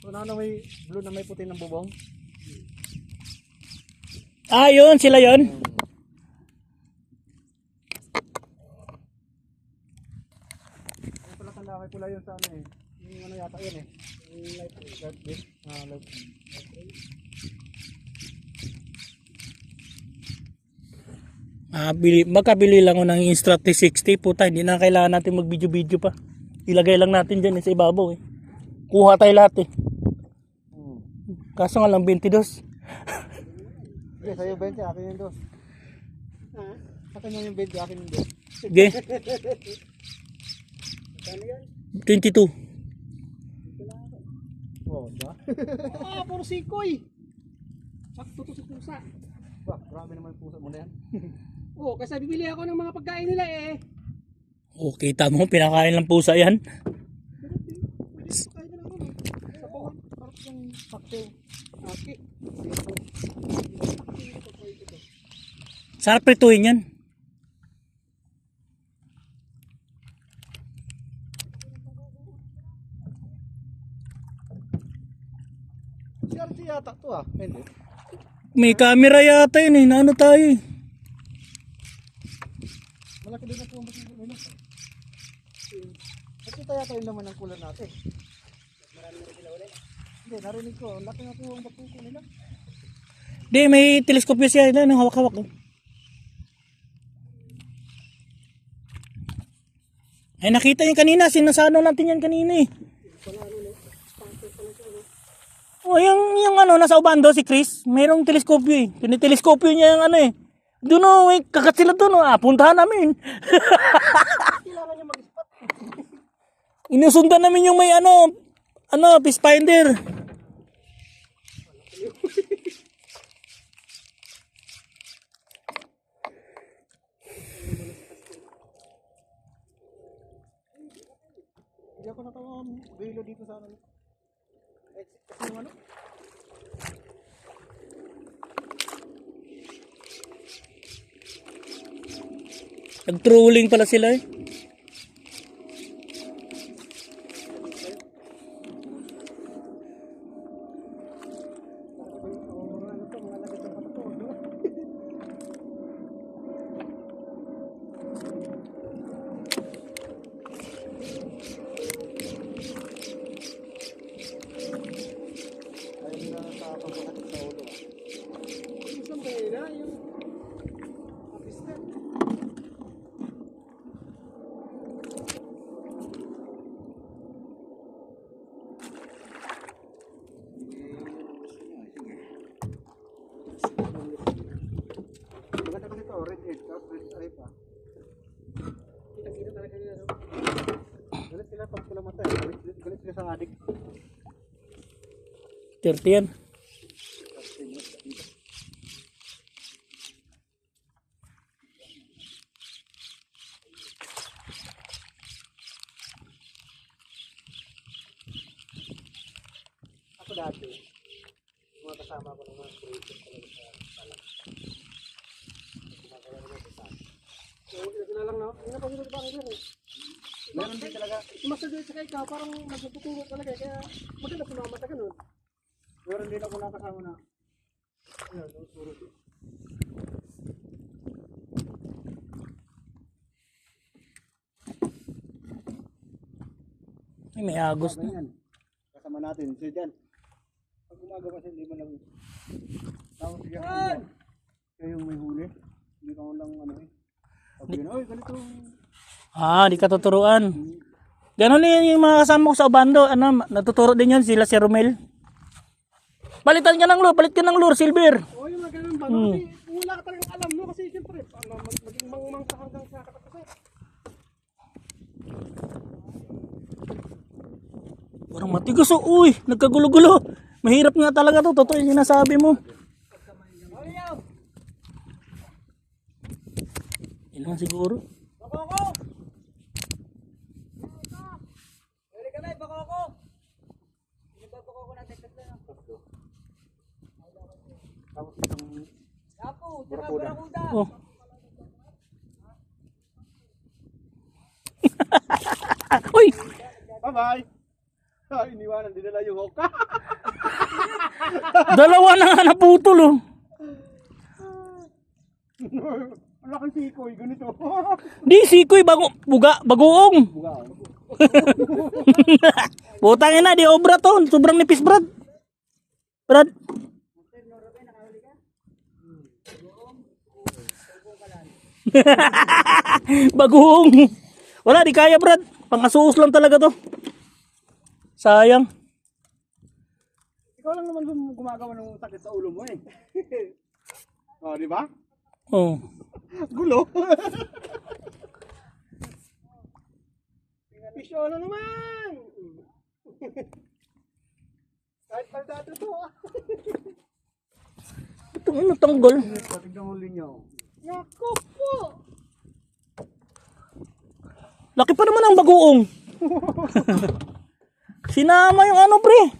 Kung ano may blue na may puti ng bubong. Ah, yun, sila yun. Yung pala tanda may pula yun sa ano eh. Yung ano yata yun eh. Yung light, light bit. Ah, light. Ah, bili, magkabili lang ako ng Instrat 60 puta, hindi na kailangan natin mag-video-video pa. Ilagay lang natin dyan eh, sa ibabaw eh. Kuha tayo lahat eh. Kaso nga lang 22. Sige, sa'yo 20, akin yung dos. Ha? Akin yung 20, akin yung dos. Sige, Kano yan? 22. Oo, ba? Ah, puro sikoy. Sakto to sa pusa. Ba, grabe naman yung pusa mo na yan. Oo, kasi bibili ako ng mga pagkain nila eh. Oh, kita mo, pinakain ng pusa yan. Ako. no? Sa bawang, parang yung pakto. Aki. Sarap prituin yan. RC yata to ah. Hindi. May camera yata yun eh, naano tayo eh. Malaki din ang pumbas ng ulo. Nakita yata yung laman ng kulan natin. Marami na sila ulit. Hindi, narinig ko. Laki na po ang batuko nila. Di, may teleskopyo siya, yun, hawak-hawak. oh. Ay, nakita yung kanina, sinasano natin yan kanina eh. Oh, yung, yung ano, nasa ubando si Chris, mayroong teleskopyo eh. Tiniteleskopyo niya yung ano eh. Doon oh, may kakat sila doon oh. Ah, puntahan namin. Mag-spot. Inusundan namin yung may ano, ano, fish finder. Hindi ako bilo dito sa ano. Exit kasi yung ano. Nag-trolling pala sila eh. Ayun na sa pagkakatid sa ulo. ah. Isang kanina, yung kapista. Maganda kasi ito, red head, tapos red eye pa. Kitang-kita talaga nila, no? Galit sila pag sila matay. Galit, galit sila sa adik. 30 yan. Ako dati, mga kasama ko naman, creative talaga sa salang. Gumagawa naman sa salang. Yung ito na lang, no? Hindi na pag-ibig Meron din talaga, Masadyo sa ikaw, parang nagtuturo talaga. Kaya maganda sumama ka ganun. meron din ako nakasama na, ayun, nagturo din. Ay, may agos na. Kasama natin, siya dyan. Pag gumagawa siya, hindi mo lang, tapos siya, siya yung may huli. Hindi ka mo lang, ano eh. Sabi yun, oy, ganito. Ah, di katuturuan. Ganon din yung mga kasama ko sa Obando. Ano, natuturo din yan sila si Romel. Palitan ka ng lure, palit ka ng lure, silver. Oo, yung mga ganun ba? No? Kasi wala ka talagang alam, no? Kasi siyempre, ano, mag- maging mangmang ka hanggang sa katapusan. Parang matigas oh. Uy, nagkagulo-gulo. Mahirap nga talaga to. Totoo yung sinasabi mo. Lang siguro. Bakoko! Pwede ka na, bakoko! Hindi ba bakoko natin tatlo na? Tapos isang Apo, Barakuda. barakuda! Oh. Uy, Bye-bye! Bye! iniwanan, dinala yung hoka. Dalawa na nga naputol oh. Laking sikoy, ganito. Di, sikoy, bago, buga, bagoong. Buga, oh. Putang ina, di obra to. Sobrang nipis, Brad. Brad. Bagoong. Wala, di kaya, Brad. Pangasuos lang talaga to. Sayang. Ikaw lang naman gum- gumagawa ng sakit sa ulo mo eh. oh, di ba? Oh. Gulo. Pisyo na naman! Kahit paldado to ah. Ito ano tanggol. Tignan huli niyo. Yako po! Laki pa naman ang bagoong. Sinama yung ano, pre.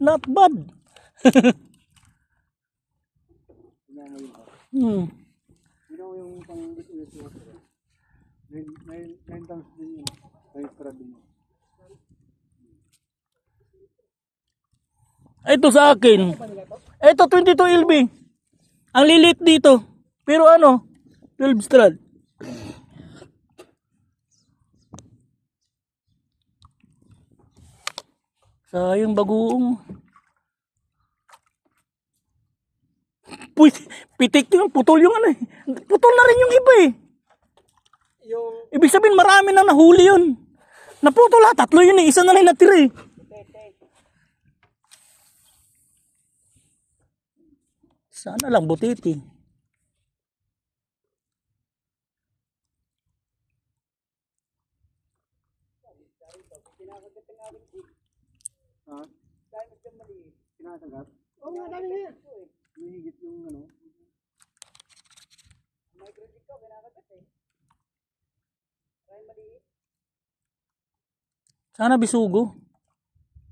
Not bad. hmm. Mo yung pang business mo. Nine, times din yun. Crab din. Ito sa akin. Ito 22 LB. Ang lilit dito. Pero ano? 12 strand. Sayang bagoong. Pitik yung putol yung ano eh. Putol na rin yung iba eh. Yung Ibig sabihin marami na nahuli yun. Naputol lahat. Tatlo yun eh. Isa na lang natira eh. Sana lang butiti. Ha? Sinasagat? Oo nga, dami nga. Hihigit yung ano. Sana bisugo.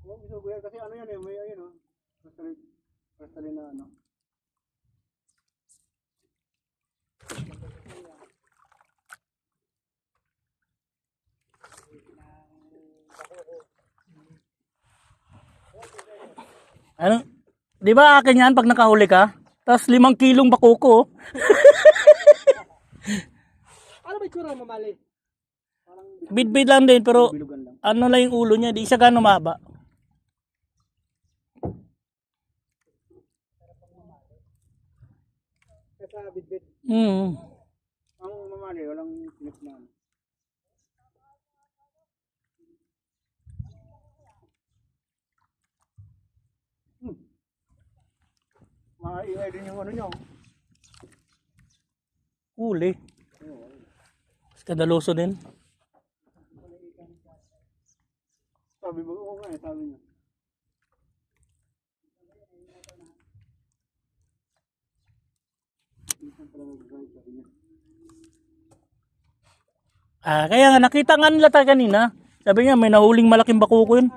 Oh, gusto ko yan. Kasi ano yan eh. May ayun oh. Crystalline. Crystalline na ano. Ano? Di ba akin yan pag nakahuli ka? Tapos limang kilong bakuko. Ano ba itsura mo, Mali? Bidbid lang din pero lang. ano lang yung ulo niya. Di siya gano'ng mahaba. Kasa bidbid. Hmm. Ang mamali, walang sinip na ano. Hmm. Maiingay din yung ano nyo. Huli. Skandaloso din. Sabi mo, oo nga eh, sabi niya. Ah, kaya nga nakita nga nila tayo kanina. Sabi niya may nahuling malaking bakuko yun.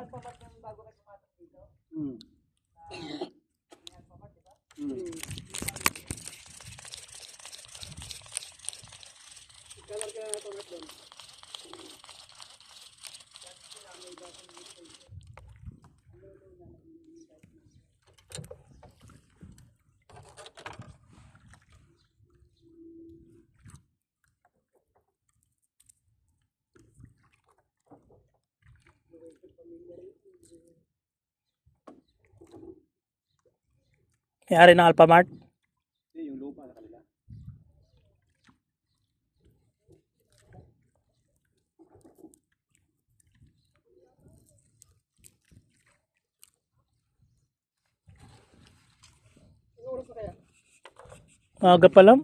Kaya rin ng Alphamart. Hindi, yung lupa na kanila. Maaga pa lang.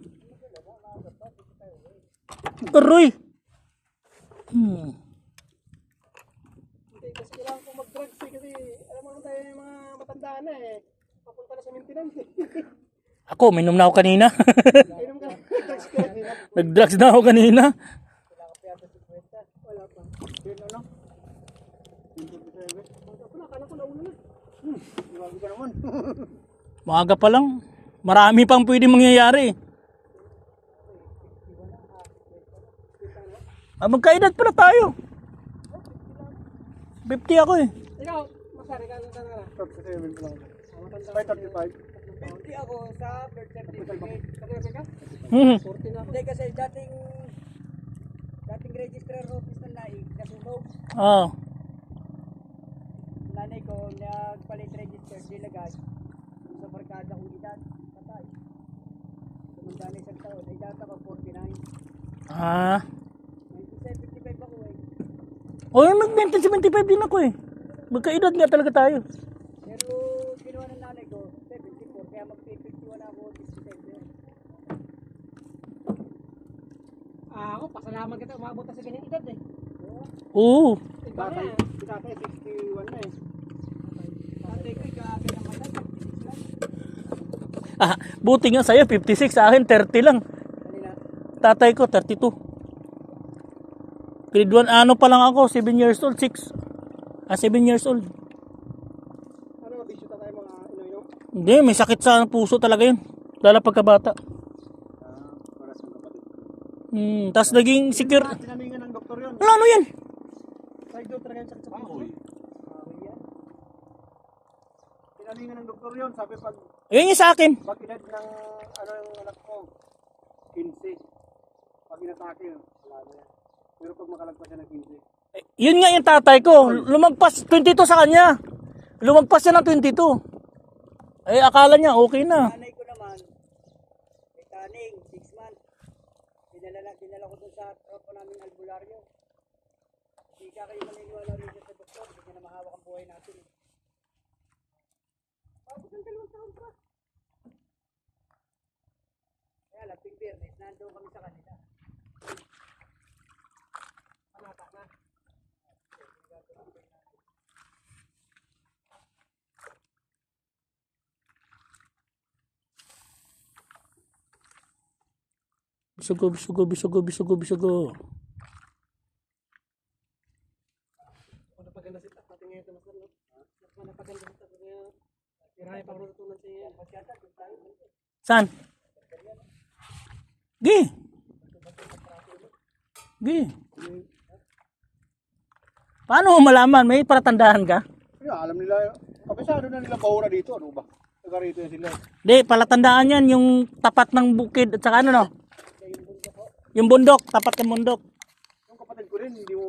Aroy! Hmm. Hindi, kasi kailangan ko mag-drugs eh. Kasi alam mo naman tayo yung mga matanda na eh. Papunta na sa maintenance. Ako, minom na ako kanina. Ka ka. Nag-drugs na ako kanina. Wala pa. Yun ano? Yung 47. Wala, kala ko nauna na. Hmm, ka. Maaga pa lang. Marami pang pwede mangyayari. Ah, magkaedad pala tayo. 50 ako eh. Ikaw, ikaw ang tanda na. 37 pa lang. Ah, matanda. Ay, 35. 50 ako sa birth certificate. Hmm. 40 na ako. Hindi kasi dating dating registrar office ng laig, nasunog. Oh. Nanay ko, nagpalit register, dilagay. Sa barkada kong edad, patay. Tumanda na isang taon, ay data ko 49. Ah. 1975 ako eh. Oh, yung mag-1975 din ako eh. Magkaedad nga talaga tayo. Pero ginawa ng nanay ko, 74, kaya mag-51 ako this December. Ah, ako, pasalamat kita. Umabot na sa ganyan edad eh. Oo. Tatay, tatay 61 na eh. Tatay ko, 56 lang. Ah, buti nga sa'yo, 56. Sa akin, 30 lang. Tatay ko, 32. Grade 1, ano pa lang ako, 7 years old, 6. Ah, 7 years old. Ano, mabisyo tayo mga ino-ino? Hindi, may sakit sa puso talaga yun. Lalo pagkabata. Hmm, tapos naging secure. Tinamingan ng doktor yun. Wala, ano yan? Door talaga yung sakit sa puso. Bahoy. Tinamingan ng doktor yun. Sabi pag Ayun yung sa akin. pag edad ng ano yung anak ko, 15. Pag inatake yun, wala na yan. Pero pag makalagpas siya ng 15, Yun nga yung tatay ko. Lumagpas, 22 sa kanya. Lumagpas siya ng 22. Eh, akala niya okay na. nanay ko naman, may taning, 6 months. Dinala, dinala ko dun sa tropa namin albularyo. Ka kayo maniniwala rin sa doktor, hindi na mahawak ang buhay natin. Tapos ng dalawang taon pa. Kaya lang, ping fairness, nandun kami sa kanila. Panata na. Bisugo, bisugo, bisugo, bisugo, bisugo. Kung napaganda si tatay ngayon ito, mas lalo. Mas napaganda si tatay ngayon. Tirahay pang natutunan sa iyo. Saan? Gi. Gi. Paano mo malaman? May palatandaan ka? Kaya alam nila, kabisado na nila bahura dito. Ano ba? Taga rito yan sila. Di, palatandaan yan yung tapat ng bukid at saka ano no? Yung bundok, tapat ng bundok.